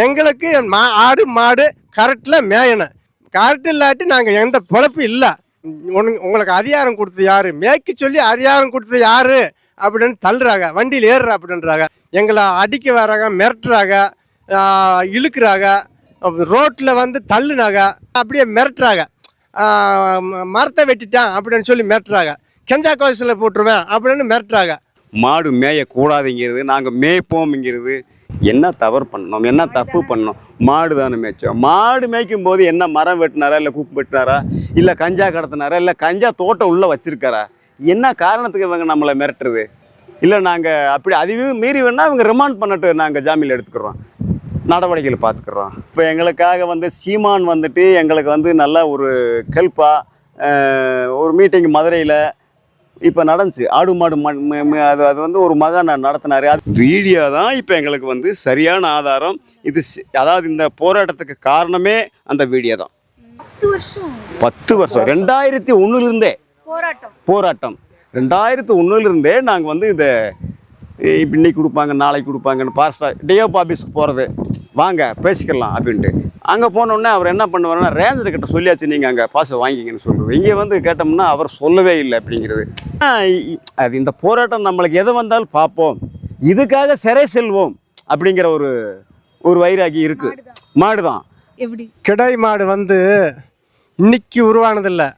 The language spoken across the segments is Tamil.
எங்களுக்கு மா ஆடு மாடு கரெக்டில் மேயணும் கரெக்ட் இல்லாட்டி நாங்கள் எந்த பிழப்பும் இல்லை. உங்களுக்கு அதிகாரம் கொடுத்தது யாரு? மேய்க்க சொல்லி அதிகாரம் கொடுத்தது யாரு? அப்படின்னு தள்ளுறாங்க. வண்டியில் ஏறுற அப்படின்றாங்க. எங்களை அடிக்க வராங்க மிரட்டுறாங்க இழுக்கிறாங்க இழுக்குறாங்க. ரோட்டில் வந்து தள்ளுனாங்க. அப்படியே மிரட்டுறாங்க. மரத்தை வெட்டிட்டான் அப்படின்னு சொல்லி மிரட்டுறாங்க. கெஞ்சா கோசில் போட்டுருவேன் அப்படின்னு மிரட்டுறாங்க. மாடு மேயக்கூடாதுங்கிறது நாங்கள் மேய்ப்போம்ங்கிறது என்ன தவறு பண்ணோம் என்ன தப்பு பண்ணோம் மாடு தானே மேய்ச்சோம் மாடு மேய்க்கும் போது என்ன மரம் வெட்டினாரா இல்லை குப்பு வெட்டினாரா? இல்லை கஞ்சா கடத்தினாரா? இல்லை கஞ்சா தோட்டம் உள்ளே வச்சிருக்காரா? என்ன காரணத்துக்கு இவங்க நம்மளை மிரட்டுறது? இல்லை நாங்கள் அப்படி அதுவே மீறி வேணால் இவங்க ரிமாண்ட் பண்ணட்டு நாங்கள் ஜாமீன் எடுத்துக்கிறோம். நடவடிக்கைகள் பார்த்துக்குறோம். இப்போ எங்களுக்காக வந்து சீமான் வந்துட்டு எங்களுக்கு வந்து நல்ல ஒரு ஹெல்ப்பாக ஒரு மீட்டிங் மதுரையில் இப்போ நடந்துச்சு. ஆடு மாடு அது அது வந்து ஒரு மகன் நடத்தினாரு. அது வீடியோ தான் இப்போ எங்களுக்கு வந்து சரியான ஆதாரம். இது அதாவது இந்த போராட்டத்துக்கு காரணமே அந்த வீடியோ தான். பத்து வருஷம். பத்து வருஷம். ரெண்டாயிரத்தி ஒன்றுலேருந்தே போராட்டம். போராட்டம். ரெண்டாயிரத்து ஒன்றுலேருந்தே நாங்கள் வந்து இதை இப்போ இன்னைக்கு கொடுப்பாங்க நாளைக்கு கொடுப்பாங்கன்னு பாஸ்டா டிஎஃப் ஆஃபீஸ்க்கு போகிறது வாங்க பேசிக்கலாம் அப்படின்ட்டு. அங்கே போனோடனே அவர் என்ன பண்ணுவாருன்னா ரேஞ்சர் கிட்ட சொல்லியாச்சு நீங்கள் அங்கே பாஸ் வாங்கிங்கன்னு சொல்கிறது இங்கே வந்து கேட்டோம்னா அவர் சொல்லவே இல்லை அப்படிங்கிறது. அது இந்த போராட்டம் நம்மளுக்கு எது வந்தாலும் பார்ப்போம். இதுக்காக சிறை செல்வோம் அப்படிங்கிற ஒரு ஒரு வைராகி இருக்குது மாடு தான் எப்படி? கிடை மாடு வந்து இன்னைக்கு உருவானதில்லை.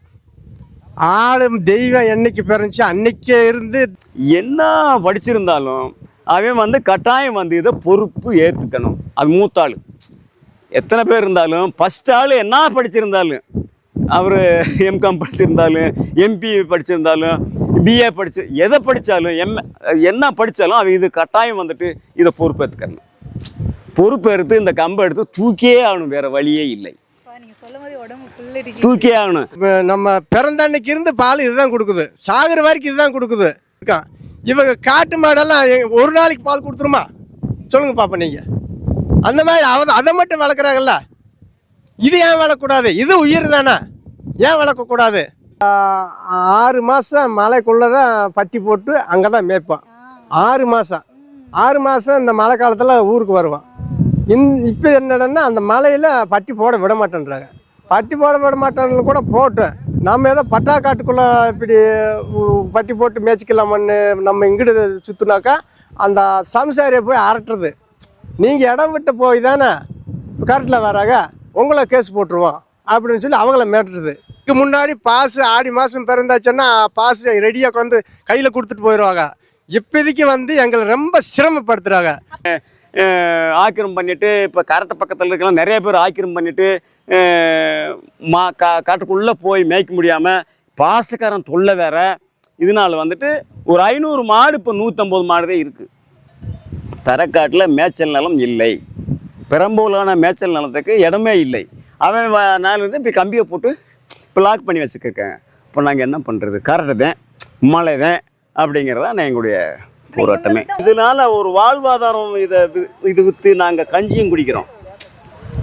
ஆளும் தெய்வம் என்னைக்கு பிறந்துச்சு அன்னைக்கே இருந்து என்ன படிச்சிருந்தாலும் அவன் வந்து கட்டாயம் வந்து இதை பொறுப்பு ஏற்றுக்கணும் அது மூத்த ஆள் எத்தனை பேர் இருந்தாலும் ஃபஸ்ட் ஆள் என்ன படிச்சிருந்தாலும் அவர் எம்காம் படிச்சிருந்தாலும் எம்பி படிச்சிருந்தாலும் பிஏ படிச்சு எதை படித்தாலும் எம் என்ன படித்தாலும் அவன் இது கட்டாயம் வந்துட்டு இதை பொறுப்பேற்றுக்கணும் பொறுப்பேற்று இந்த கம்பை எடுத்து தூக்கியே ஆகணும் வேறு வழியே இல்லை. ஆகணும். நம்ம பிறந்த அன்னைக்கு இருந்து பால் இதுதான் கொடுக்குது. சாகுற வரைக்கும் இதுதான் கொடுக்குது. இருக்கான் இவங்க காட்டு மாடெல்லாம் ஒரு நாளைக்கு பால் கொடுத்துருமா? சொல்லுங்க பாப்பா நீங்க. அந்த மாதிரி அவ அதை மட்டும் வளர்க்குறாங்கல்ல? இது ஏன் வளர்க்கக்கூடாது? இது உயிர் தானே? ஏன் வளர்க்கக்கூடாது? ஆறு மாதம் மலைக்குள்ளே தான் பட்டி போட்டு அங்கே தான் மேய்ப்பான். ஆறு மாதம் ஆறு மாதம் இந்த மழை காலத்தில் ஊருக்கு வருவான். இன் இப்போ என்னடன்னா அந்த மலையில் பட்டி போட விட மாட்டேன்றாங்க. பட்டி போட விட மாட்டேன்னு கூட போட்டேன் நம்ம ஏதோ பட்டா காட்டுக்குள்ளே இப்படி பட்டி போட்டு மேய்ச்சிக்கலாமன்னு நம்ம இங்கிட்டு சுற்றுனாக்கா அந்த சம்சாரியை போய் அரட்டுறது. நீங்கள் இடம் விட்டு போய் தானே கரெக்டில் வராங்க உங்களை கேஸ் போட்டுருவோம் அப்படின்னு சொல்லி அவங்கள மேட்டுறது இதுக்கு முன்னாடி பாஸ் ஆடி மாதம் பிறந்தாச்சுன்னா பாஸ் ரெடியாக வந்து கையில் கொடுத்துட்டு போயிடுவாங்க இப்போதைக்கு வந்து எங்களை ரொம்ப சிரமப்படுத்துகிறாங்க ஆக்கிரம் பண்ணிட்டு இப்போ கரெக்டு பக்கத்தில் இருக்கலாம் நிறைய பேர் ஆக்கிரம் பண்ணிட்டு மா கா காட்டுக்குள்ளே போய் மேய்க்க முடியாமல் பாசக்காரன் தொல்லை வேற. இதனால் வந்துட்டு ஒரு ஐநூறு மாடு இப்போ நூற்றம்பது மாடு தான் இருக்குது தரக்காட்டில் மேய்ச்சல் நிலம் இல்லை. பெரம்பூலான மேய்ச்சல் நிலத்துக்கு இடமே இல்லை. அவன் வ- இப்போ கம்பியை போட்டு பிளாக் பண்ணி வச்சுருக்கேன் இப்போ நாங்கள் என்ன பண்ணுறது கரெக்டு தான் மழை தான் அப்படிங்கிறதான் நான் எங்களுடைய போராட்டமே. இதனால ஒரு வாழ்வாதாரம் இதை இது- இது விற்று நாங்கள் கஞ்சியும் குடிக்கிறோம்.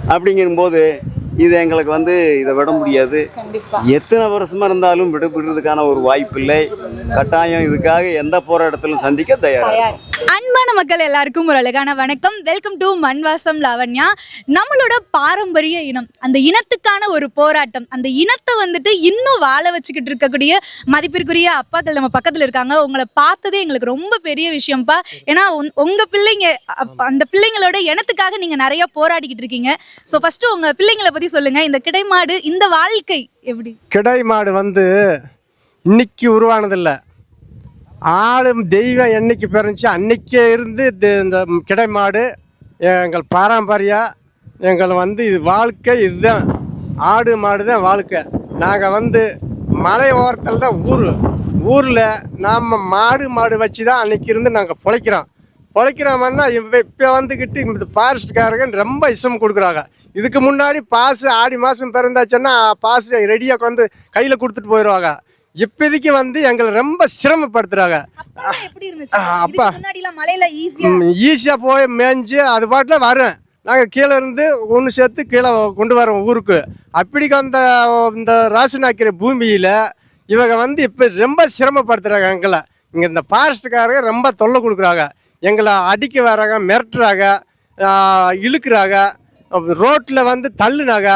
அப்படிங்கும்போது இது எங்களுக்கு வந்து இதை விட முடியாது. கண்டிப்பா. எத்தனை வருஷமா இருந்தாலும் விடுபடுறதுக்கான ஒரு வாய்ப்பு இல்லை. கட்டாயம் இதுக்காக எந்த போராட்டத்திலும் சந்திக்க தயார்? அன்பான மக்கள் எல்லாருக்கும் ஒரு அழகான வணக்கம். Welcome to Manvasam Lavanya. நம்மளோட பாரம்பரிய இனம் அந்த இனத்துக்கான ஒரு போராட்டம் அந்த இனத்தை வந்துட்டு இன்னும் வாழ வச்சுக்கிட்டு இருக்கக்கூடிய மதிப்பிற்குரிய அப்பாக்கள் நம்ம பக்கத்துல இருக்காங்க. உங்களை பார்த்ததே எங்களுக்கு ரொம்ப பெரிய விஷயம்ப்பா ஏன்னா உன்- உங்க பிள்ளைங்க அந்த பிள்ளைங்களோட இனத்துக்காக நீங்க நிறைய போராடிக்கிட்டு இருக்கீங்க. ஸோ ஃபர்ஸ்ட் உங்க பிள்ளைங்களை பத்தி சொல்லுங்க. இந்த கிடைமாடு இந்த வாழ்க்கை எப்படி? கிடை மாடு வந்து இன்னைக்கு உருவானதில்லை. ஆளும் தெய்வம் என்னைக்கு பிறந்துச்சு அன்னைக்கே இருந்து இது- இந்த கிடை மாடு எங்கள் பாரம்பரியம் எங்கள் வந்து இது வாழ்க்கை இதுதான். ஆடு மாடு தான் வாழ்க்கை. நாங்கள் வந்து மலை ஓரத்தில் தான் ஊர். ஊரில் நாம் மாடு மாடு வச்சு தான் அன்னைக்கு இருந்து நாங்கள் பிழைக்கிறோம். பிழைக்கிறோம்னா இப்போ இப்போ வந்துக்கிட்டு இந்த ஃபாரஸ்ட்காரங்க ரொம்ப இஷ்டம் கொடுக்குறாங்க. இதுக்கு முன்னாடி பாஸ் ஆடி மாதம் பிறந்தாச்சுன்னா பாஸ் ரெடியாக வந்து கையில் கொடுத்துட்டு போயிடுவாங்க இப்போதைக்கு வந்து எங்களை ரொம்ப சிரமப்படுத்துகிறாங்க அப்பா. ஈஸியாக போய் மேய்ஞ்சு அது பாட்டில் வரும் நாங்கள் கீழே இருந்து ஒன்று சேர்த்து கீழே கொண்டு வரோம் ஊருக்கு. அப்படிக்கு அந்த இந்த ராசனாக்கிற பூமியில் இவங்க வந்து இப்போ ரொம்ப சிரமப்படுத்துகிறாங்க எங்களை. இங்கே இந்த ஃபாரஸ்ட்டுக்காரங்க ரொம்ப தொல்லை கொடுக்குறாங்க. எங்களை அடிக்க வராங்க மிரட்டுறாங்க இழுக்கிறாங்க. ரோட்டில் வந்து தள்ளுனாங்க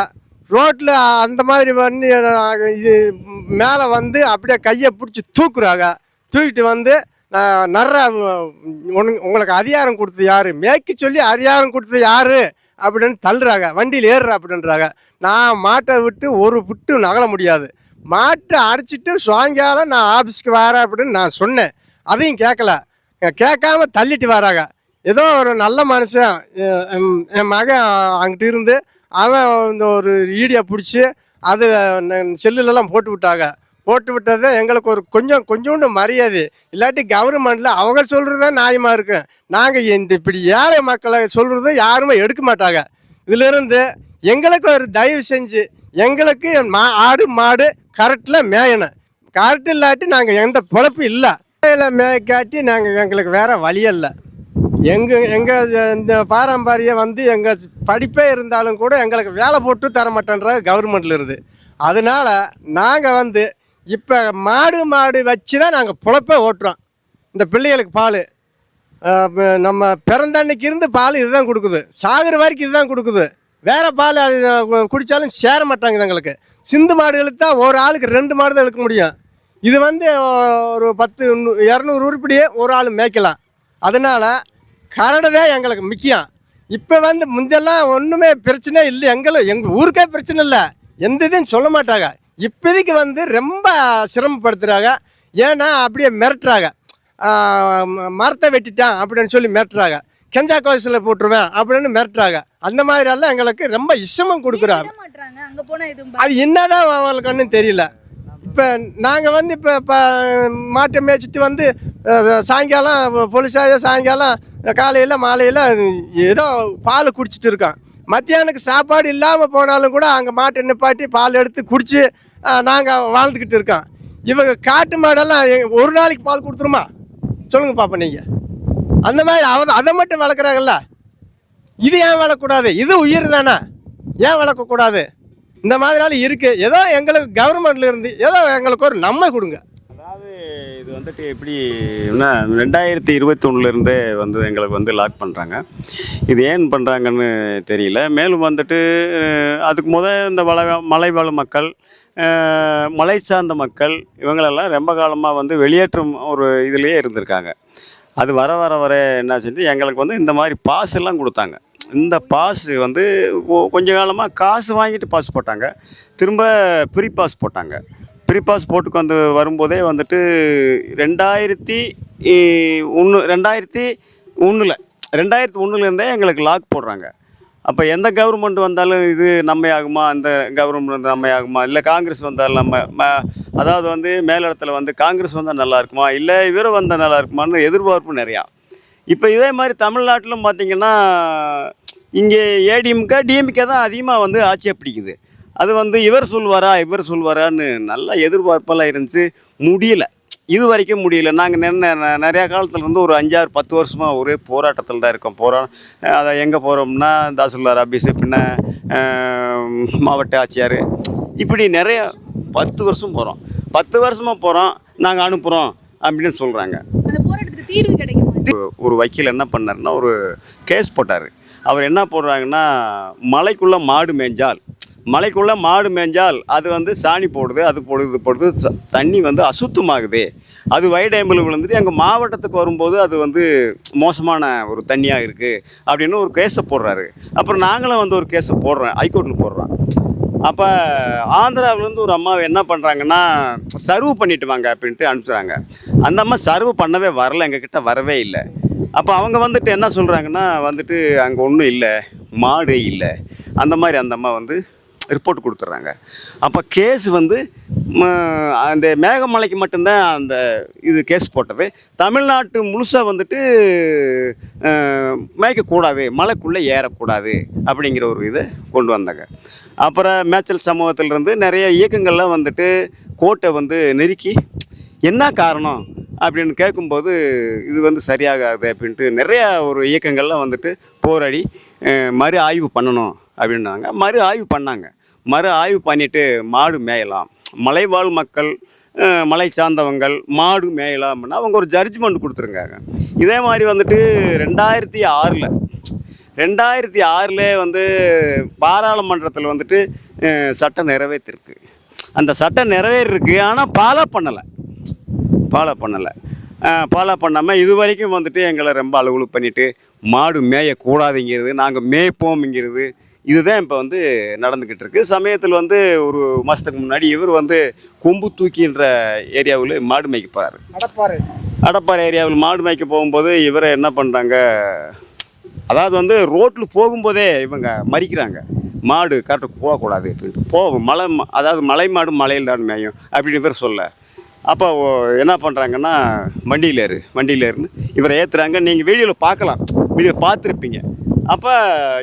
ரோட்டில் அந்த மாதிரி பண்ணி இது மேலே வந்து அப்படியே கையை பிடிச்சி தூக்குறாங்க. தூக்கிட்டு வந்து நான் நிற உங்களுக்கு அதிகாரம் கொடுத்தது யாரு? மேய்க்கு சொல்லி அதிகாரம் கொடுத்தது யார்? அப்படின்னு தள்ளுறாங்க. வண்டியில் ஏறுற அப்படின்றாங்க நான் மாட்டை விட்டு ஒரு விட்டு நகல முடியாது. மாட்டை அடிச்சிட்டு சாயங்காலம் நான் ஆஃபீஸ்க்கு வரேன் அப்படின்னு நான் சொன்னேன். அதையும் கேட்கல கேட்காம தள்ளிட்டு வராங்க. ஏதோ ஒரு நல்ல மனுஷன் என் என் மகன் அங்கிட்டு இருந்து அவன் இந்த ஒரு ஈடியை பிடிச்சி அது செல்லுலலாம் போட்டு விட்டாங்க. போட்டு விட்டது எங்களுக்கு ஒரு கொஞ்சம் கொஞ்சோண்டு மரியாதை. இல்லாட்டி கவர்மெண்ட்டில் அவங்க சொல்கிறது நியாயமாக இருக்கு நாங்கள் இந்த இப்படி ஏழை மக்களை சொல்கிறது யாருமே எடுக்க மாட்டாங்க. இதிலிருந்து எங்களுக்கு ஒரு தயவு செஞ்சு எங்களுக்கு மா ஆடு மாடு கரெக்டில் மேயணும். கரெக்ட் இல்லாட்டி நாங்கள் எந்த பொழப்பு இல்லை. மேய்க்காட்டி நாங்கள் எங்களுக்கு வேறு வழியே இல்லை. எங்கள் எங்கள் இந்த பாரம்பரியம் வந்து எங்கள் படிப்பே இருந்தாலும் கூட எங்களுக்கு வேலை போட்டு தர மாட்டேன்ற கவர்மெண்ட்ல இருந்து. அதனால நாங்கள் வந்து இப்போ மாடு மாடு வச்சு தான் நாங்கள் பிழப்பே ஓட்டுறோம். இந்த பிள்ளைகளுக்கு பால். நம்ம பிறந்த அன்னைக்கு இருந்து பால் இதுதான் கொடுக்குது. சாகுற வரைக்கும் இதுதான் கொடுக்குது. வேறு பால் அது குடித்தாலும் சேர மாட்டாங்க எங்களுக்கு. சிந்து மாடுகளுக்கு தான் ஒரு ஆளுக்கு ரெண்டு மாடு தான் எடுக்க முடியும். இது வந்து ஒரு பத்து இரநூறு உருப்படியே ஒரு ஆள் மேய்க்கலாம். அதனால் கரடு தான் எங்களுக்கு முக்கியம். இப்போ வந்து முந்தெல்லாம் ஒன்றுமே பிரச்சனை இல்லை. எங்களை எங்கள் ஊருக்கே பிரச்சனை இல்லை. எந்த இதையும் சொல்ல மாட்டாங்க. இப்போதைக்கு வந்து ரொம்ப சிரமப்படுத்துகிறாங்க ஏன்னா அப்படியே மிரட்டுறாங்க. மரத்தை வெட்டிட்டான் அப்படின்னு சொல்லி மிரட்டுறாங்க. கெஞ்சா கோசில் போட்டுருவேன் அப்படின்னு மிரட்டுறாங்க. அந்த மாதிரி எல்லாம் எங்களுக்கு ரொம்ப இஷ்டமும் கொடுக்குறாங்க. அது என்னதான் அவங்களுக்கு ஒன்றும் தெரியல. இப்போ நாங்கள் வந்து இப்போ இப்போ மாட்டை மேய்ச்சிட்டு வந்து சாயங்காலம் பொலிசாய சாயங்காலம் காலையில் மாலையில் ஏதோ பால் குடிச்சிட்டு இருக்கோம் மத்தியானுக்கு சாப்பாடு இல்லாமல் போனாலும் கூட அங்கே மாட்டை நிப்பாட்டி பால் எடுத்து குடித்து நாங்கள் வாழ்ந்துக்கிட்டு இருக்கோம். இவங்க காட்டு மாடெல்லாம் எ- ஒரு நாளைக்கு பால் கொடுத்துருமா? சொல்லுங்கள் பாப்பா நீங்கள் அந்த மாதிரி அவ அதை மட்டும் வளர்க்குறாங்கல்ல? இது ஏன் வளர்க்கக்கூடாது? இது உயிர் தானே? ஏன் வளர்க்கக்கூடாது? இந்த மாதிரியாலும் இருக்கு. ஏதோ எங்களுக்கு கவர்மெண்ட்ல இருந்து ஏதோ எங்களுக்கு ஒரு நன்மை கொடுங்க. அதாவது இது வந்துட்டு எப்படி ரெண்டாயிரத்தி இருபத்தொன்னுலேருந்தே வந்து எங்களுக்கு வந்து லாக் பண்ணுறாங்க இது ஏன் பண்ணுறாங்கன்னு தெரியல. மேலும் வந்துட்டு அதுக்கு முத இந்த வள மலைவாழ் மக்கள் மலை சார்ந்த மக்கள் இவங்களெல்லாம் ரொம்ப காலமாக வந்து வெளியேற்றும் ஒரு இதுலேயே இருந்திருக்காங்க. அது வர வர வர என்ன செஞ்சு எங்களுக்கு வந்து இந்த மாதிரி பாஸ் எல்லாம் கொடுத்தாங்க. இந்த பாஸ் வந்து கொஞ்ச காலமாக காசு வாங்கிட்டு பாஸ் போட்டாங்க. திரும்ப ப்ரீ பாஸ் போட்டாங்க. ப்ரீ பாஸ் போட்டுக்கு வந்து வரும்போதே வந்துட்டு ரெண்டாயிரத்தி ஒன்று ரெண்டாயிரத்தி ஒன்றில் ரெண்டாயிரத்தி ஒன்றுலேருந்தே எங்களுக்கு லாக் போடுறாங்க. அப்போ எந்த கவர்மெண்ட் வந்தாலும் இது நம்மை ஆகுமா? அந்த கவர்மெண்ட் நம்மை ஆகுமா? இல்லை காங்கிரஸ் வந்தாலும் நம்ம ம- அதாவது வந்து மேலிடத்துல வந்து காங்கிரஸ் வந்தால் நல்லா இருக்குமா? இல்லை இவர வந்தால் நல்லா இருக்குமான்னு எதிர்பார்ப்பு நிறையா. இப்போ இதே மாதிரி தமிழ்நாட்டிலும் பார்த்தீங்கன்னா இங்கே ஏடிஎம்கே டிஎம்கே தான் அதிகமாக வந்து ஆட்சியை பிடிக்குது. அது வந்து இவர் சொல்வாரா இவர் சொல்வாரான்னு நல்லா எதிர்பார்ப்பெல்லாம் இருந்துச்சு. முடியல. இது வரைக்கும் முடியல. நாங்கள் நின்ன நிறையா காலத்தில் இருந்து ஒரு அஞ்சாறு பத்து வருஷமாக ஒரே போராட்டத்தில் தான் இருக்கோம். போரா அதை எங்கே போகிறோம்னா தாசில்தார் ஆஃபீஸு பின்ன மாவட்ட ஆட்சியார். இப்படி நிறைய பத்து வருஷம் போகிறோம் பத்து வருஷமாக போகிறோம் நாங்கள் அனுப்புகிறோம் அப்படின்னு சொல்கிறாங்க தீர்வு கிடைக்கும்? ஒரு- வக்கீல் என்ன பண்ணாருன்னா ஒரு கேஸ் போட்டார். அவர் என்ன போடுறாங்கன்னா மலைக்குள்ளே மாடு மேய்ஞ்சால் மலைக்குள்ளே மாடு மேய்ஞ்சால் அது வந்து சாணி போடுது அது போடுது இது போடுது தண்ணி வந்து அசுத்தமாகுது. அது வைடேம்பிள் விழுந்துட்டு எங்கள் மாவட்டத்துக்கு வரும்போது அது வந்து மோசமான ஒரு தண்ணியாக இருக்குது அப்படின்னு ஒரு கேஸை போடுறாரு. அப்புறம் நாங்களும் வந்து ஒரு கேஸை போடுறோம் ஹைகோர்ட்டில் போடுறோம். அப்போ ஆந்திராவிலேருந்து ஒரு அம்மாவை என்ன பண்ணுறாங்கன்னா சர்வ் பண்ணிட்டு வாங்க அப்படின்ட்டு அனுப்பிச்சுறாங்க அந்த அம்மா சர்வ் பண்ணவே வரல எங்ககிட்ட வரவே இல்லை. அப்போ அவங்க வந்துட்டு என்ன சொல்கிறாங்கன்னா வந்துட்டு அங்கே ஒன்றும் இல்லை மாடு இல்லை. அந்த மாதிரி அந்த அம்மா வந்து ரிப்போர்ட் கொடுத்துட்றாங்க அப்போ கேஸ் வந்து ம, அந்த மேகமலைக்கு மட்டும்தான் அந்த இது கேஸ் போட்டது. தமிழ்நாட்டு முழுசாக வந்துட்டு மேய்க்கக்கூடாது மலைக்குள்ளே ஏறக்கூடாது அப்படிங்கிற ஒரு இதை கொண்டு வந்தாங்க. அப்புறம் மேய்ச்சல் சமூகத்திலிருந்து நிறைய இயக்கங்கள்லாம் வந்துட்டு கோட்டை வந்து நெருக்கி என்ன காரணம் அப்படின்னு கேட்கும்போது இது வந்து சரியாகாது அப்படின்ட்டு நிறையா ஒரு இயக்கங்கள்லாம் வந்துட்டு போராடி மறு ஆய்வு பண்ணணும் அப்படின்னாங்க. மறு ஆய்வு பண்ணாங்க. மறு ஆய்வு பண்ணிட்டு மாடு மேயலாம். மலைவாழ் மக்கள் மலை சார்ந்தவங்கள் மாடு மேயலாம்னா அவங்க ஒரு ஜட்ஜ்மெண்ட் கொடுத்துருக்காங்க. இதே மாதிரி வந்துட்டு ரெண்டாயிரத்தி ஆறில் ரெண்டாயிரத்தி ஆறில் வந்து பாராளுமன்றத்தில் வந்துட்டு சட்டம் நிறைவேற்றிருக்கு. அந்த சட்டம் நிறைவேறிருக்கு ஆனால் ஃபாலோ பண்ணலை. ஃபாலோ பண்ணலை. ஃபாலோ பண்ணாமல் இது வரைக்கும் வந்துட்டு எங்களை ரொம்ப அலுவலு பண்ணிவிட்டு மாடு மேயக்கூடாதுங்கிறது நாங்கள் மேய்ப்போம்ங்கிறது இதுதான் இப்போ வந்து நடந்துக்கிட்டு இருக்கு. சமயத்தில் வந்து ஒரு மாதத்துக்கு முன்னாடி இவர் வந்து கொம்பு தூக்கின்ற ஏரியாவில் மாடு மேய்க்க போகிறாரு அடப்பாரு அடப்பாறை ஏரியாவில் மாடு மேய்க்க போகும்போது இவரை என்ன பண்ணுறாங்க அதாவது வந்து ரோட்டில் போகும்போதே இவங்க மறிக்கிறாங்க. மாடு கரெக்டாக போகக்கூடாது அப்படின்ட்டு. போ மலை அதாவது மலை மாடு மலையில் தான் மேயும் அப்படின்னு இவர் சொல்ல. அப்போ என்ன பண்ணுறாங்கன்னா வண்டியில் ஏறு வண்டியில் ஏறுன்னு இவரை ஏற்றுறாங்க நீங்கள் வீடியோவில் பார்க்கலாம். வீடியோ பார்த்துருப்பீங்க. அப்போ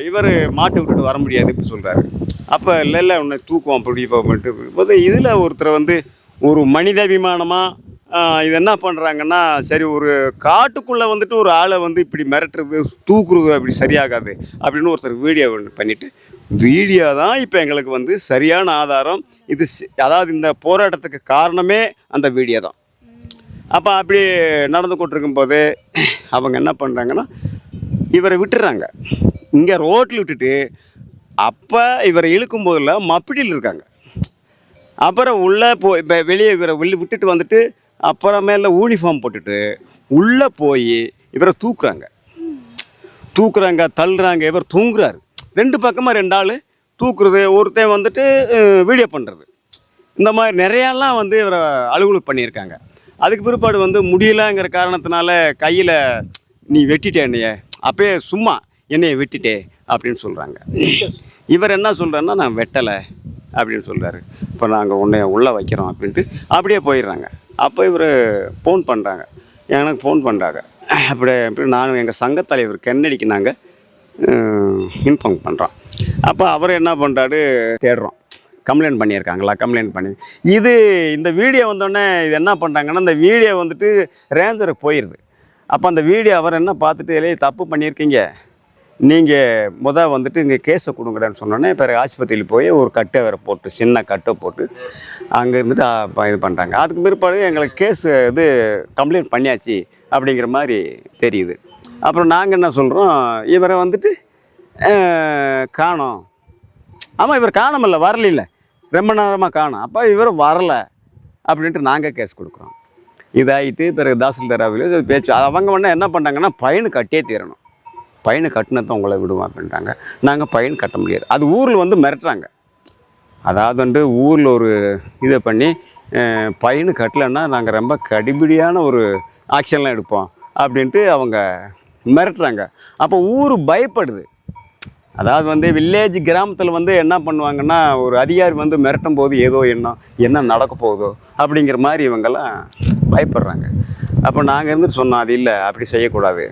இவர் மாட்டை விட்டுட்டு வர முடியாது இப்படி சொல்கிறாரு அப்போ இல்லை இல்லை உன்னை தூக்குவோம் அப்படி போட்டு போது இதில் ஒருத்தர் வந்து ஒரு மனிதாபிமானமாக இது என்ன பண்ணுறாங்கன்னா சரி ஒரு காட்டுக்குள்ளே வந்துட்டு ஒரு ஆளை வந்து இப்படி மிரட்டுறது தூக்குறது அப்படி சரியாகாது அப்படின்னு ஒருத்தர் வீடியோ ஒன்று பண்ணிவிட்டு வீடியோ தான் இப்போ எங்களுக்கு வந்து சரியான ஆதாரம். இது அதாவது இந்த போராட்டத்துக்கு காரணமே அந்த வீடியோ தான். அப்போ அப்படி நடந்து கொண்டிருக்கும் போது அவங்க என்ன பண்ணுறாங்கன்னா இவரை விட்டுறாங்க. இங்கே ரோட்டில் விட்டுட்டு அப்போ இவரை இழுக்கும் போதில் மப்பிடியில் இருக்காங்க. அப்புறம் உள்ளே போய் இப்போ வெளியே இவரை வெளியே விட்டுட்டு வந்துட்டு அப்புறமேல யூனிஃபார்ம் போட்டுட்டு உள்ளே போய் இவரை தூக்குறாங்க. தூக்குறாங்க தள்ளுறாங்க இவர் தூங்குறாரு. ரெண்டு பக்கமாக ரெண்டு ஆள் தூக்குறது ஒருத்தன் வந்துட்டு வீடியோ பண்ணுறது இந்த மாதிரி நிறையாலாம் வந்து இவரை அலுவலகம் பண்ணியிருக்காங்க. அதுக்கு பிற்பாடு வந்து முடியலங்கிற காரணத்தினால கையில் நீ வெட்டிட்டேன்னையே அப்பயே சும்மா என்னையை வெட்டிட்டே அப்படின்னு சொல்கிறாங்க இவர் என்ன சொல்கிறாருன்னா நான் வெட்டலை அப்படின்னு சொல்கிறாரு இப்போ நாங்கள் உன்னைய உள்ளே வைக்கிறோம் அப்படின்ட்டு அப்படியே போயிடுறாங்க. அப்போ இவர் ஃபோன் பண்ணுறாங்க எனக்கு ஃபோன் பண்ணுறாங்க அப்படி அப்படி நானும் எங்கள் சங்கத்தலைவர் கென்னடிக்கு நாங்கள் இன்ஃபார்ம் பண்ணுறோம் அப்போ அவர் என்ன பண்ணுறாரு தேடுறோம். கம்ப்ளைண்ட் பண்ணியிருக்காங்களா? கம்ப்ளைண்ட் பண்ணி இது இந்த வீடியோ வந்தோடனே இது என்ன பண்ணுறாங்கன்னா இந்த வீடியோ வந்துட்டு ரேஞ்சருக்கு போயிடுது அப்போ அந்த வீடியோ அவர் என்ன பார்த்துட்டு இல்லையே தப்பு பண்ணியிருக்கீங்க. நீங்கள் முத வந்துட்டு இங்கே கேஸை கொடுங்கடான்னு சொன்னோன்னே பிறகு ஆஸ்பத்திரியில் போய் ஒரு கட்டை வேறு போட்டு சின்ன கட்டை போட்டு அங்கே இருந்துட்டு இது பண்ணுறாங்க அதுக்கு பிற்பாடு எங்களுக்கு கேஸ் இது கம்ப்ளைண்ட் பண்ணியாச்சு அப்படிங்கிற மாதிரி தெரியுது. அப்புறம் நாங்கள் என்ன சொல்கிறோம் இவரை வந்துட்டு காணோம். ஆமாம் இவர் காணமில்ல வரல ரொம்ப நேரமாக காணும். அப்போ இவர் வரலை அப்படின்ட்டு நாங்கள் கேஸ் கொடுக்குறோம். இதாகிட்டு பிறகு தாசில்தாராவில் பேச்சு அவங்க வந்து என்ன பண்ணுறாங்கன்னா பயனு கட்டியே தீரணும். பயனு கட்டினதான் உங்களை விடுவோம் அப்படின்ட்டாங்க நாங்கள் பயன் கட்ட முடியாது. அது ஊரில் வந்து மிரட்டுறாங்க. அதாவது வந்து ஊரில் ஒரு இதை பண்ணி பயனு கட்டலைன்னா நாங்கள் ரொம்ப கடுபிடியான ஒரு ஆக்ஷன்லாம் எடுப்போம் அப்படின்ட்டு அவங்க மிரட்டுறாங்க. அப்போ ஊர் பயப்படுது. அதாவது வந்து வில்லேஜ் கிராமத்தில் வந்து என்ன பண்ணுவாங்கன்னா ஒரு அதிகாரி வந்து மிரட்டும் போது ஏதோ எண்ணம் என்ன நடக்க போகுதோ அப்படிங்கிற மாதிரி இவங்கெல்லாம் பயப்படுறாங்க. அப்போ நாங்கள் இருந்துட்டு சொன்னோம் அது இல்லை அப்படி செய்யக்கூடாது.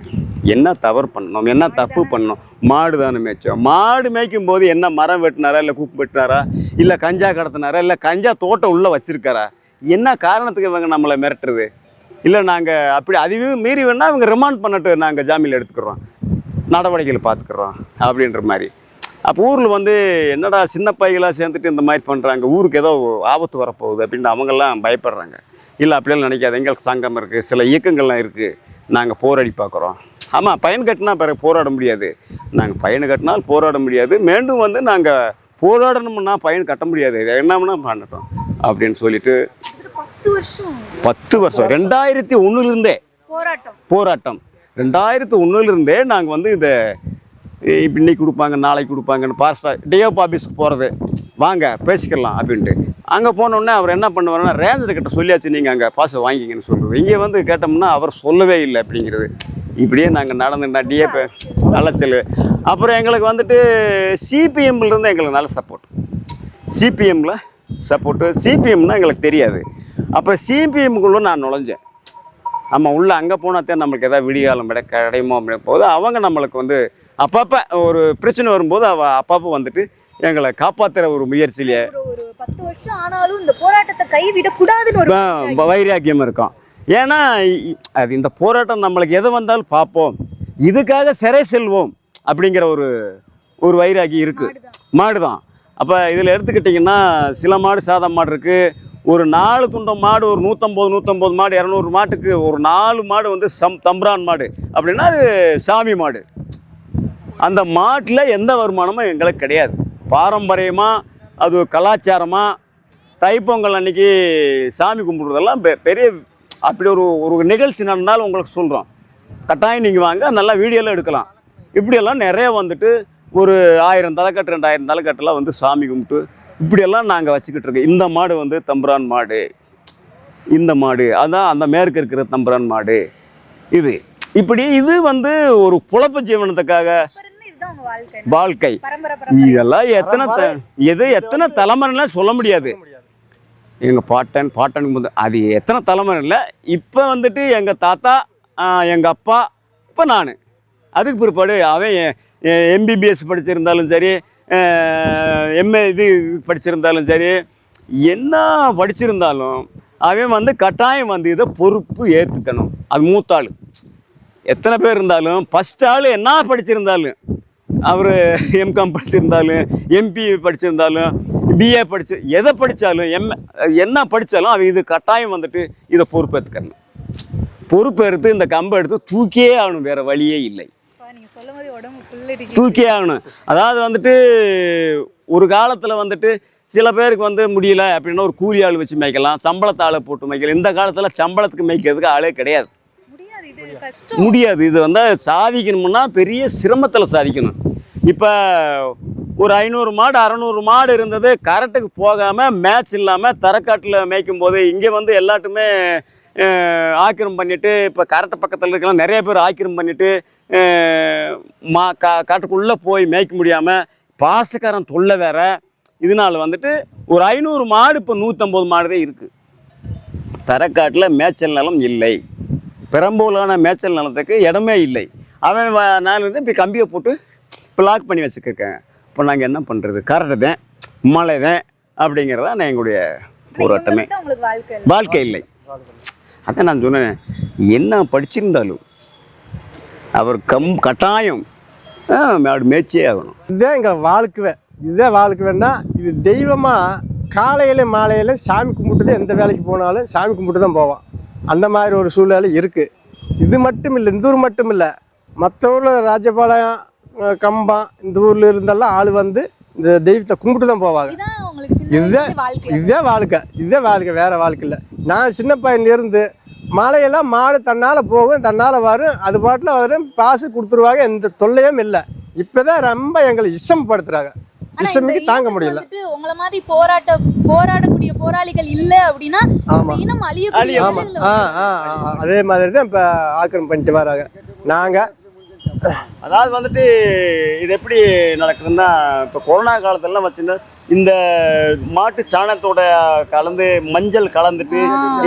என்ன தவறு பண்ணணும்? என்ன தப்பு பண்ணணும்? மாடு தானே மேய்ச்சோம். மாடு மேய்க்கும் போது என்ன மரம் வெட்டினாரா இல்லை குப்பு வெட்டினாரா இல்லை கஞ்சா கடத்தினாரா இல்லை கஞ்சா தோட்டம் உள்ளே வச்சிருக்காரா? என்ன காரணத்துக்கு இவங்க நம்மளை மிரட்டுறது? இல்லை நாங்கள் அப்படி அதுவே மீறி வேணால் இவங்க ரிமாண்ட் பண்ணட்டு நாங்கள் ஜாமீனில் எடுத்துக்கிறோம். நடவடிக்கைகள் பார்த்துக்குறோம் அப்படின்ற மாதிரி. அப்போ ஊரில் வந்து என்னடா சின்ன பைகளாக சேர்ந்துட்டு இந்த மாதிரி பண்ணுறாங்க ஊருக்கு ஏதோ ஆபத்து வரப்போகுது அப்படின்ட்டு அவங்கெல்லாம் பயப்படுறாங்க. இல்லை அப்படியெல்லாம் நினைக்காது. எங்களுக்கு சங்கம் இருக்குது சில இயக்கங்கள்லாம் இருக்குது நாங்கள் போராடி பார்க்குறோம். ஆமாம் பயன் கட்டினா பிறகு போராட முடியாது. நாங்கள் பயன் கட்டினால் போராட முடியாது. மீண்டும் வந்து நாங்கள் போராடணும்னா பயன் கட்ட முடியாது. இதை என்னம்னா பண்ணட்டும் அப்படின்னு சொல்லிட்டு பத்து வருஷம். ரெண்டாயிரத்தி ஒன்றுலேருந்தே போராட்டம். போராட்டம். ரெண்டாயிரத்து ஒன்றுலேருந்தே நாங்கள் வந்து இதை இப்ப இன்னைக்கு கொடுப்பாங்க நாளைக்கு கொடுப்பாங்கன்னு பாஸ்டா டிஎஃப் ஆஃபீஸ்க்கு போகிறது வாங்க பேசிக்கலாம் அப்படின்ட்டு. அங்கே போனோடனே அவர் என்ன பண்ணுவார்னா ரேஞ்சர் கிட்ட சொல்லியாச்சு நீங்கள் அங்கே பாஸ் வாங்கிங்கன்னு சொல்லுவோம் இங்கே வந்து கேட்டோம்னா அவர் சொல்லவே இல்லை அப்படிங்கிறது. இப்படியே நாங்கள் நடந்துட்டா டிஎஃப் அலைச்சல் அப்புறம் எங்களுக்கு வந்துட்டு சிபிஎம்லேருந்து எங்களுக்கு நல்ல சப்போர்ட் சிபிஎம்மில் சப்போர்ட்டு சிபிஎம்னா எங்களுக்கு தெரியாது. அப்புறம் சிபிஎம்குள்ளே நான் நுழைஞ்சேன். ஆமாம் உள்ளே அங்கே போனாத்தே நம்மளுக்கு எதாவது விடிகாலம் விட கிடையுமோ அப்படின்னு போது அவங்க நம்மளுக்கு வந்து அப்பப்போ ஒரு பிரச்சனை வரும்போது அவள் அப்பப்போ வந்துட்டு எங்களை காப்பாற்றுற ஒரு முயற்சியிலே பத்து வருஷம் ஆனாலும் இந்த போராட்டத்தை கைவிட கூடாதுன்னு ஒரு வ- வைராக்கியம் இருக்கும். ஏன்னா அது இந்த போராட்டம் நம்மளுக்கு எது வந்தாலும் பார்ப்போம். இதுக்காக சிறை செல்வோம் அப்படிங்கிற ஒரு ஒரு வைராகி இருக்குது மாடு தான் அப்போ இதில் எடுத்துக்கிட்டிங்கன்னா சில மாடு சாதா மாடு இருக்குது ஒரு நாலு துண்டம் மாடு ஒரு நூற்றம்பது நூற்றம்பது மாடு இரநூறு மாட்டுக்கு ஒரு நாலு மாடு வந்து சம் தம்ப்ரான் மாடு. அப்படின்னா அது சாமி மாடு. அந்த மாட்டில் எந்த வருமானமும் எங்களுக்கு கிடையாது. பாரம்பரியமாக அது கலாச்சாரமாக தைப்பொங்கல் அன்னைக்கு சாமி கும்பிட்றதெல்லாம் பெ பெரிய அப்படி ஒரு ஒரு நிகழ்ச்சி நடந்தாலும் உங்களுக்கு சொல்கிறோம் கட்டாயம் நீங்கள் வாங்க நல்லா வீடியோலாம் எடுக்கலாம். இப்படியெல்லாம் நிறைய வந்துட்டு ஒரு ஆயிரம் தலைக்கட்டு ரெண்டாயிரம் தலைக்கட்டுலாம் வந்து சாமி கும்பிட்டு இப்படியெல்லாம் நாங்கள் வச்சுக்கிட்டு இருக்கோம். இந்த மாடு வந்து தம்புரான் மாடு. இந்த மாடு. அதான் அந்த மேற்கு இருக்கிற தம்புரான் மாடு. இது. இப்படி இது வந்து ஒரு குழப்ப ஜீவனத்துக்காக வாழ்க்கை இதெல்லாம் எத்தனை த எது எத்தனை தலைமுறைலாம் சொல்ல முடியாது. எங்கள் பாட்டன் பாட்டன் முத அது எத்தனை தலைமுறை இல்லை. இப்போ வந்துட்டு எங்கள் தாத்தா எங்கள் அப்பா இப்போ நான். அதுக்கு பிற்பாடு அவன் எம்பிபிஎஸ் படிச்சிருந்தாலும் சரி எம்ஏ இது படிச்சிருந்தாலும் சரி என்ன படிச்சிருந்தாலும் அவன் வந்து கட்டாயம் வந்து இதை பொறுப்பு ஏற்றுக்கணும் அது மூத்தாள். எத்தனை பேர் இருந்தாலும் ஃபஸ்ட் ஆள் என்ன படிச்சிருந்தாலும் அவர் எம்காம் படிச்சிருந்தாலும் எம்பி படிச்சிருந்தாலும் பிஏ படிச்சு எதை படித்தாலும் எம் என்ன படித்தாலும் அவன் இது கட்டாயம் வந்துட்டு இதை பொறுப்பேற்றுக்கணும் பொறுப்பேற்று இந்த கம்பை எடுத்து தூக்கியே ஆகணும் வேறு வழியே இல்லை. தூக்கியே ஆகணும். அதாவது வந்துட்டு ஒரு காலத்தில் வந்துட்டு சில பேருக்கு வந்து முடியல அப்படின்னா ஒரு கூலி ஆள் வச்சு மேய்க்கலாம் சம்பளத்தை ஆளை போட்டு மேய்க்கலாம். இந்த காலத்தில் சம்பளத்துக்கு மேய்க்கிறதுக்கு ஆளே கிடையாது. முடியாது இது கஷ்டம் முடியாது. இது வந்து சாதிக்கணும்னா பெரிய சிரமத்தில் சாதிக்கணும். இப்போ ஒரு ஐநூறு மாடு அறநூறு மாடு இருந்தது. கரெக்டுக்கு போகாமல் மேட்ச் இல்லாமல் தரக்காட்டில் மேய்க்கும் போது இங்கே வந்து எல்லாட்டுமே ஆக்கிரம் பண்ணிவிட்டு இப்போ கரெக்டு பக்கத்தில் இருக்கலாம் நிறைய பேர் ஆக்கிரம் பண்ணிவிட்டு மா கா காட்டுக்குள்ளே போய் மேய்க்க முடியாமல் பாசக்காரன் தொல்லை வேற. இதனால் வந்துட்டு ஒரு ஐநூறு மாடு இப்போ நூற்றம்பது மாடு தான் இருக்குது தரக்காட்டில் மேய்ச்சல் நிலம் இல்லை. பெரம்பூலான மேய்ச்சல் நிலத்துக்கு இடமே இல்லை. அவன் வ- இருந்து இப்போ கம்பியை போட்டு பிளாக் பண்ணி வச்சுருக்கேன் இப்போ நாங்கள் என்ன பண்ணுறது கரெக்டு தான் மழை தான் அப்படிங்கிறதா நான் எங்களுடைய போராட்டமே. வாழ்க்கை இல்லை. வாழ்க்கை இல்லை. அதான் நான் சொன்னேன் என்ன படிச்சிருந்தாலும் அவர் கம் கட்டாயம் ஆ, மாடு மேய்ச்சியே ஆகணும். இதுதான் எங்கள் வாழ்க்கை இதுதான் வாழ்க்கைன்னா இது தெய்வமாக காலையில மாலையில சாமி கும்பிட்டு தான் எந்த வேலைக்கு போனாலும் சாமி கும்பிட்டு தான் போவான். அந்த மாதிரி ஒரு சூழ்நிலை இருக்குது இது மட்டும் இல்லை இந்த ஊர் மட்டும் இல்லை மற்ற ஊரில் ராஜபாளையம் கம்பம் இந்த ஊரில் இருந்தெல்லாம் ஆள் வந்து இந்த தெய்வத்தை கும்பிட்டு தான் போவாங்க. இதுதான் இதுதான் வாழ்க்கை. இதுதான் வாழ்க்கை வேற வாழ்க்கை இல்லை. நான் சின்ன பையன்லேருந்து மழையெல்லாம் மாடு தன்னால் போகும் தன்னால் வரும் அது பாட்டில் வரும் பாசு கொடுத்துருவாங்க எந்த தொல்லையும் இல்லை. இப்போதான் ரொம்ப எங்களை இஷ்டப்படுத்துறாங்க. ஆனா இந்த இஷ்டமிக்கு தாங்க முடியல. உங்களை மாதிரி போராட்ட போராடக்கூடிய போராளிகள் இல்ல அப்படின்னா இனம் அழியக்கூடிய ஆமாம் இதுல ஆ ஆ ஆ, அதே மாதிரி தான் இப்போ ஆக்கிரமம் பண்ணிட்டு வராங்க. நாங்கள் அதாவது வந்துட்டு இது எப்படி நடக்குதுன்னா இப்போ கொரோனா காலத்துலலாம் வச்சுன்னா இந்த மாட்டு சாணத்தோட கலந்து மஞ்சள் கலந்துட்டு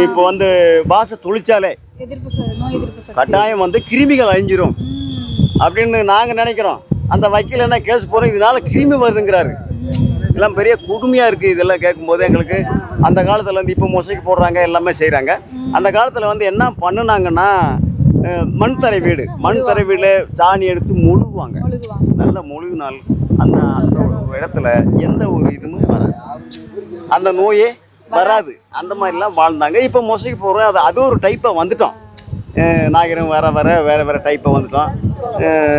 இப்போ வந்து வாச சக்தி. கட்டாயம் வந்து கிருமிகள் அழிஞ்சிரும். அப்படின்னு நாங்கள் நினைக்கிறோம். அந்த வக்கீல் என்ன கேஸ் போகிறோம் இதனால கிருமி வருதுங்கிறாரு. இதெல்லாம் பெரிய கொடுமையாக இருக்குது இதெல்லாம் கேட்கும்போது எங்களுக்கு. அந்த காலத்தில் வந்து இப்போ மொசைக்கு போடுறாங்க எல்லாமே செய்கிறாங்க அந்த காலத்தில் வந்து என்ன பண்ணுனாங்கன்னா மண் தரை வீடு. மண் தரை வீட்டில் சாணி எடுத்து முழுகுவாங்க. நல்ல முழுகினால் அந்த அந்த ஒரு இடத்துல எந்த ஒரு இதுவுமே வராது. அந்த நோயே வராது. அந்த மாதிரிலாம் வாழ்ந்தாங்க. இப்போ மொசைக்கு போகிறோம் அது அது ஒரு டைப்பாக வந்துட்டோம். அஹ் நாகரிகம் வர வர வேறு வேறு டைப்பை வந்துட்டோம்.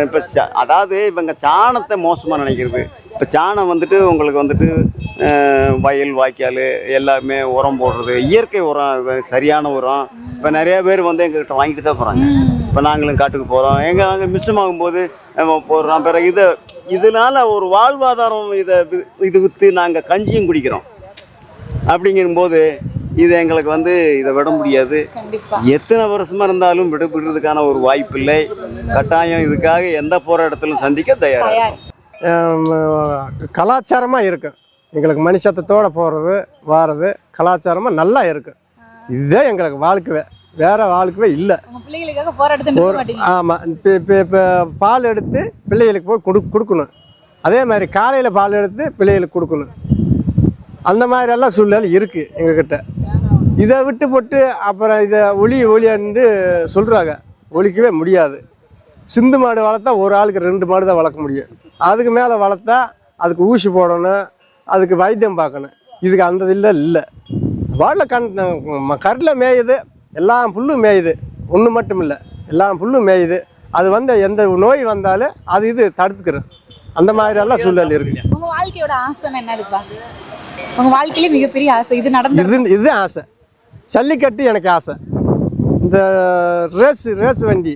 இப்போ அதாவது இவங்க சாணத்தை மோசமாக நினைக்கிறது. இப்போ சாணம் வந்துட்டு உங்களுக்கு வந்துட்டு வயல் வாய்க்கால் எல்லாமே உரம் போடுறது. இயற்கை உரம் சரியான உரம். இப்போ நிறைய பேர் வந்து எங்ககிட்ட வாங்கிட்டு தான் போகிறாங்க இப்போ நாங்களும் காட்டுக்கு போகிறோம் எங்கள் நாங்கள் மிச்சமாகும்போது நம்ம போடுறோம். பிறகு இதை இதனால ஒரு வாழ்வாதாரம் இதை இது விற்று நாங்கள் கஞ்சியும் குடிக்கிறோம். அப்படிங்கும்போது இது எங்களுக்கு வந்து இதை விட முடியாது. கண்டிப்பா. எத்தனை வருஷமா இருந்தாலும் விடுபடுறதுக்கான ஒரு வாய்ப்பு இல்லை கட்டாயம் இதுக்காக எந்த போராட்டத்திலும் சந்திக்க தயார் தயார். கலாச்சாரமாக இருக்கு. எங்களுக்கு மனுஷத்தோட போகிறது வாரது கலாச்சாரமாக நல்லா இருக்கு. இதுதான் எங்களுக்கு வாழ்க்கை. வேற வாழ்க்கை இல்லை. பிள்ளைகளுக்காக போராட்டத்தை ஆமாம் இப்போ இப்போ இப்போ பால் எடுத்து பிள்ளைகளுக்கு போய் கொடு கொடுக்கணும். அதே மாதிரி காலையில் பால் எடுத்து பிள்ளைகளுக்கு கொடுக்கணும். அந்த மாதிரி எல்லாம் சூழ்நிலை இருக்குது எங்ககிட்ட. இதை விட்டு போட்டு அப்புறம் இதை ஒளி ஒளியான்னு சொல்கிறாங்க ஒழிக்கவே முடியாது. சிந்து மாடு வளர்த்தா ஒரு ஆளுக்கு ரெண்டு மாடு தான் வளர்க்க முடியும். அதுக்கு மேலே வளர்த்தா அதுக்கு ஊசி போடணும். அதுக்கு வைத்தியம் பார்க்கணும். இதுக்கு அந்த இல்லை இல்லை. வாழில் கண் கரில் மேயுது எல்லா புல்லும் மேயுது. ஒன்று மட்டும் இல்லை எல்லா புல்லும் மேயுது. அது வந்து எந்த நோய் வந்தாலும் அது இது தடுத்துக்கிறோம் அந்த மாதிரியெல்லாம் சூழல் இருக்கு. உங்க வாழ்க்கையோட ஆசைன்னா என்னதுப்பா உங்க வாழ்க்கையிலே மிகப்பெரிய ஆசை இது நடந்து இது இது ஆசை. ஜல்லிக்கட்டு எனக்கு ஆசை. இந்த ரேஸ் ரேஸ் வண்டி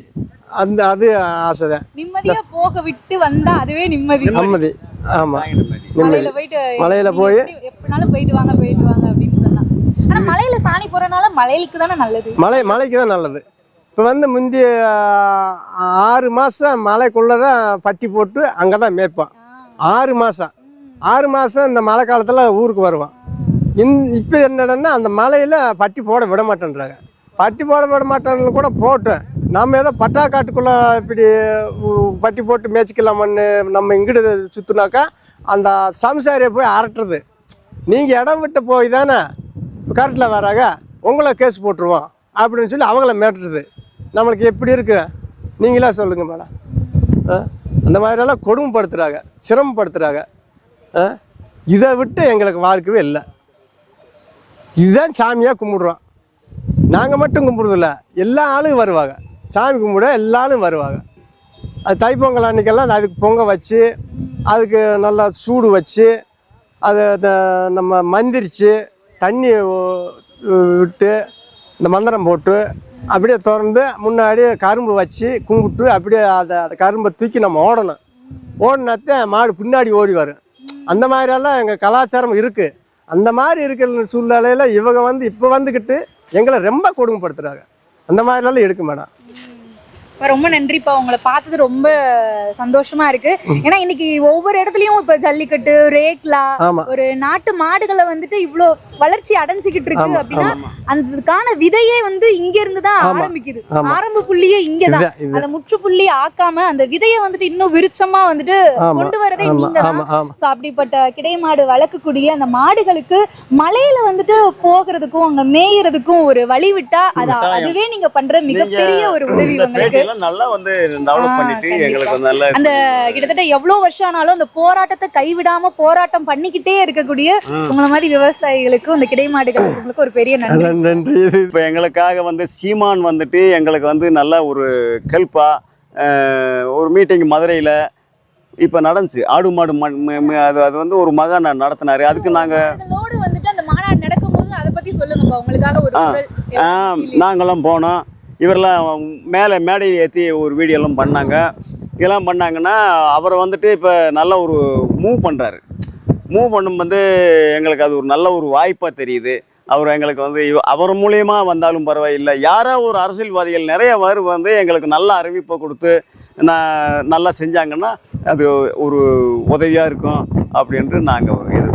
அந்த அது ஆசை தான் நிம்மதியா போக விட்டு வந்தா அதுவே நிம்மதி. நிம்மதி. ஆமாம் நிம்மதி. மலையில போயிட்டு மலையில போய் எப்படி- எப்படினாலும் போயிட்டு வாங்க போயிட்டு வாங்க அப்படின்னு சொன்னா ஆனா மலையில சாணி போறனால மலைக்கு தானே நல்லது? மலை மலைக்கு தான் நல்லது. இப்போ வந்து முந்தைய ஆறு மாதம் மலைக்குள்ளே தான் பட்டி போட்டு அங்கே தான் மேய்ப்பான் ஆறு மாதம் ஆறு மாதம் இந்த மழை காலத்தில் ஊருக்கு வருவான். இன் இப்போ என்னடன்னா அந்த மலையில் பட்டி போட விட மாட்டேன்றாங்க. பட்டி போட விட மாட்டேன்னு கூட போட்டேன் நம்ம ஏதோ பட்டா காட்டுக்குள்ளே இப்படி பட்டி போட்டு மேய்ச்சிக்கலாமன்னு நம்ம இங்கிட்டு சுற்றுனாக்கா அந்த சம்சாரியை போய் அரட்டுறது. நீங்கள் இடம் விட்டு போய் தானே கரெக்டில் வராங்க உங்களை கேஸ் போட்டுருவோம் அப்படின்னு சொல்லி அவங்கள மேட்டுறது நம்மளுக்கு எப்படி இருக்கு? நீங்களே சொல்லுங்கள் மேடம். அந்த மாதிரியெல்லாம் கொடுமைப்படுத்துகிறாங்க சிரமப்படுத்துகிறாங்க ஆ? இதை விட்டு எங்களுக்கு வாழ்க்கவே இல்லை. இதுதான் சாமியாக கும்பிடுறோம். நாங்கள் மட்டும் கும்பிடுறதில்ல எல்லா ஆளும் வருவாங்க. சாமி கும்பிட எல்லா ஆளும் வருவாங்க. அது தைப்பொங்கல் அன்னைக்கெல்லாம் அதுக்கு பொங்க வச்சு அதுக்கு நல்லா சூடு வச்சு அதை த- நம்ம மந்திரிச்சு தண்ணி விட்டு இந்த மந்திரம் போட்டு அப்படியே திறந்து முன்னாடி கரும்பு வச்சு கும்பிட்டு அப்படியே அதை அந்த கரும்பை தூக்கி நம்ம ஓடணும். ஓடினாத்தான் மாடு பின்னாடி ஓடி வரும். அந்த மாதிரியெல்லாம் எங்கள் கலாச்சாரம் இருக்குது அந்த மாதிரி இருக்கிற சூழ்நிலையில் இவங்க வந்து இப்போ வந்துக்கிட்டு எங்களை ரொம்ப கொடுமைப்படுத்துகிறாங்க அந்த மாதிரிலாம் எடுக்க மேடம். ரொம்ப நன்றிப்பா. உங்களை பார்த்தது ரொம்ப சந்தோஷமா இருக்கு. ஏன்னா இன்னைக்கு ஒவ்வொரு இடத்துலயும் இப்ப ஜல்லிக்கட்டு ரேக்லா. ஒரு நாட்டு மாடுகளை வந்துட்டு இவ்ளோ வளர்ச்சி அடைஞ்சுக்கிட்டு இருக்கு அப்படின்னா அதுக்கான விதையே வந்து இங்க இருந்து தான் ஆரம்பிக்குது. ஆரம்ப புள்ளியே இங்கதான் அந்த முற்றுப்புள்ளி ஆக்காம அந்த விதையை வந்துட்டு இன்னும் விருட்சமா வந்துட்டு கொண்டு வரதே நீங்க தான். அப்படிப்பட்ட கிடை மாடு வளர்க்கக்கூடிய அந்த மாடுகளுக்கு மலையில வந்துட்டு போகிறதுக்கும் அங்க மேயறதுக்கும் ஒரு வழி விட்டா அது. அதுவே நீங்க பண்ற மிகப்பெரிய ஒரு உதவி உங்களுக்கு. பேட்டியெல்லாம் நல்லா வந்து டெவலப் பண்ணிட்டு. எங்களுக்கு வந்து நல்ல அந்த கிட்டத்தட்ட எவ்வளவு வருஷம் ஆனாலும் அந்த போராட்டத்தை கைவிடாம போராட்டம் பண்ணிக்கிட்டே இருக்கக்கூடிய உங்களை மாதிரி விவசாயிகளுக்கும் இந்த கிடை மாடுகளுக்கு ஒரு பெரிய நன்றி. நன்றி. இப்போ எங்களுக்காக வந்து சீமான் வந்துட்டு எங்களுக்கு வந்து நல்ல ஒரு ஹெல்ப்பாக ஒரு மீட்டிங் மதுரையில் இப்போ நடந்துச்சு. ஆடு மாடு மண் ம- ம- அது அது வந்து ஒரு மகன் நடத்தினாரு. அதுக்கு நாங்கள் அந்த நாங்களாம் போனோம். இவரெல்லாம் மேலே மேடையை ஏற்றி ஒரு வீடியோலாம் பண்ணாங்க. இதெல்லாம் பண்ணாங்கன்னா அவரை வந்துட்டு இப்போ நல்ல ஒரு மூவ் பண்ணுறாரு மூவ் பண்ணும் வந்து எங்களுக்கு அது ஒரு நல்ல ஒரு வாய்ப்பாக தெரியுது. அவர் எங்களுக்கு வந்து அவர் மூலியமா வந்தாலும் பரவாயில்லை. யாரோ ஒரு அரசியல்வாதிகள் நிறைய பேர் வந்து எங்களுக்கு நல்ல அறிவிப்பை கொடுத்து நான் நல்லா செஞ்சாங்கன்னா அது ஒரு உதவியாக இருக்கும் அப்படின்ட்டு நாங்கள் இது